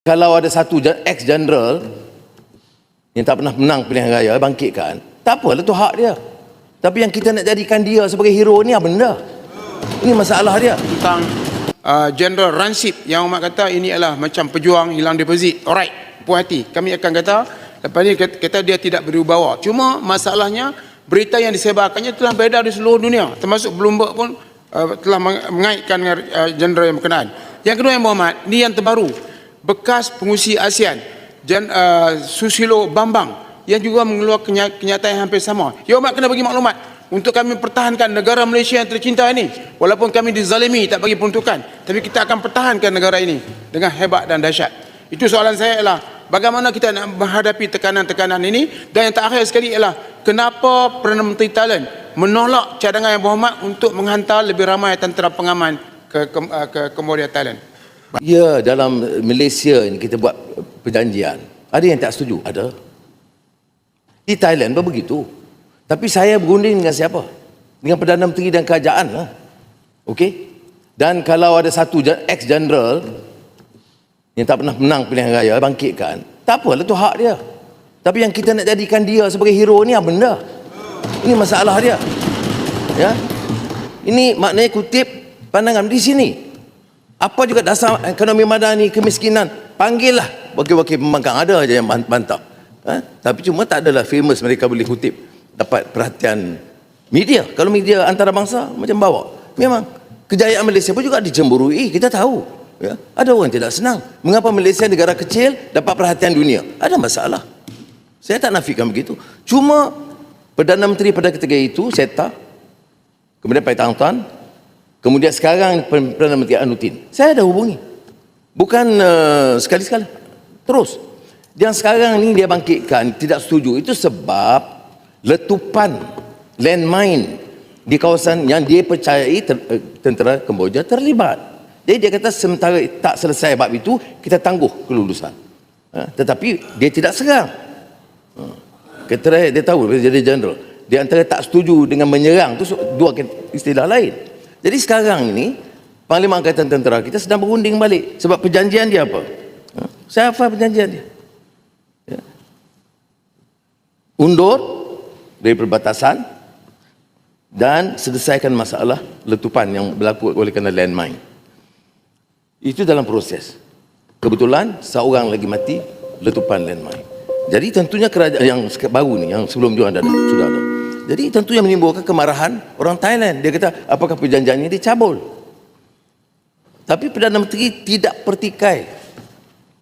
kalau ada satu gen- ex-general yang tak pernah menang pilihan raya bangkitkan, tak apalah tu hak dia. Tapi yang kita nak jadikan dia sebagai hero ni apa benda? Ini masalah dia. tentang uh, General Ransip yang Umat kata ini adalah macam pejuang hilang deposit. Alright, puas hati. Kami akan kata lepas ni kata, dia tidak berwibawa. Cuma masalahnya berita yang disebarkannya telah beredar di seluruh dunia. Termasuk Bloomberg pun uh, telah meng- mengaitkan dengan uh, general yang berkenaan. Yang kedua yang berhormat, ni yang terbaru. Bekas pengusi ASEAN, Jan, uh, Susilo Bambang yang juga mengeluarkan kenya- kenyataan yang hampir sama. Ya Umat kena bagi maklumat untuk kami pertahankan negara Malaysia yang tercinta ini. Walaupun kami dizalimi tak bagi peruntukan tapi kita akan pertahankan negara ini dengan hebat dan dahsyat. Itu soalan saya ialah bagaimana kita nak menghadapi tekanan-tekanan ini? Dan yang terakhir sekali ialah kenapa Perdana Menteri Thailand menolak cadangan yang berhormat untuk menghantar lebih ramai tentera pengaman ke ke, ke Cambodia Thailand Ya, dalam Malaysia ini kita buat perjanjian. Ada yang tak setuju? Ada. Di Thailand pun begitu. Tapi saya berunding dengan siapa? Dengan Perdana Menteri dan kerajaan lah. Okey? Dan kalau ada satu gen- ex-general yang tak pernah menang pilihan raya bangkitkan, tak apalah tu hak dia. Tapi yang kita nak jadikan dia sebagai hero ni apa benda? Ini masalah dia. Ya. Ini maknanya kutip pandangan di sini. Apa juga dasar ekonomi madani, kemiskinan, panggillah wakil-wakil pembangkang ada aja yang ban- bantah. Ha? Tapi cuma tak adalah famous mereka boleh kutip dapat perhatian media. Kalau media antarabangsa macam bawa. Memang kejayaan Malaysia pun juga dicemburui, kita tahu. Ya? Ada orang tidak senang. Mengapa Malaysia negara kecil dapat perhatian dunia? Ada masalah. Saya tak nafikan begitu. Cuma Perdana Menteri pada ketika itu, Seta, kemudian Pai Tang Tuan, kemudian sekarang Perdana Menteri Anutin. Saya ada hubungi. Bukan uh, sekali-sekala. Terus. Yang sekarang ni dia bangkitkan tidak setuju. Itu sebab letupan landmine di kawasan yang dia percayai ter, eh, tentera Kemboja terlibat. Jadi dia kata sementara tak selesai bab itu, kita tangguh kelulusan. Ha, tetapi dia tidak serang. Kata dia tahu dia jadi general. Dia antara tak setuju dengan menyerang tu dua istilah lain. Jadi sekarang ini Panglima Angkatan Tentera kita sedang berunding balik sebab perjanjian dia apa? Ha? Saya hafal perjanjian dia. Ya. Undur dari perbatasan dan selesaikan masalah letupan yang berlaku oleh kerana landmine. Itu dalam proses. Kebetulan seorang lagi mati letupan landmine. Jadi tentunya kerajaan yang baru ni yang sebelum juga ada sudah ada. Jadi tentunya menimbulkan kemarahan orang Thailand. Dia kata apakah perjanjian ini dicabul? Tapi Perdana Menteri tidak pertikai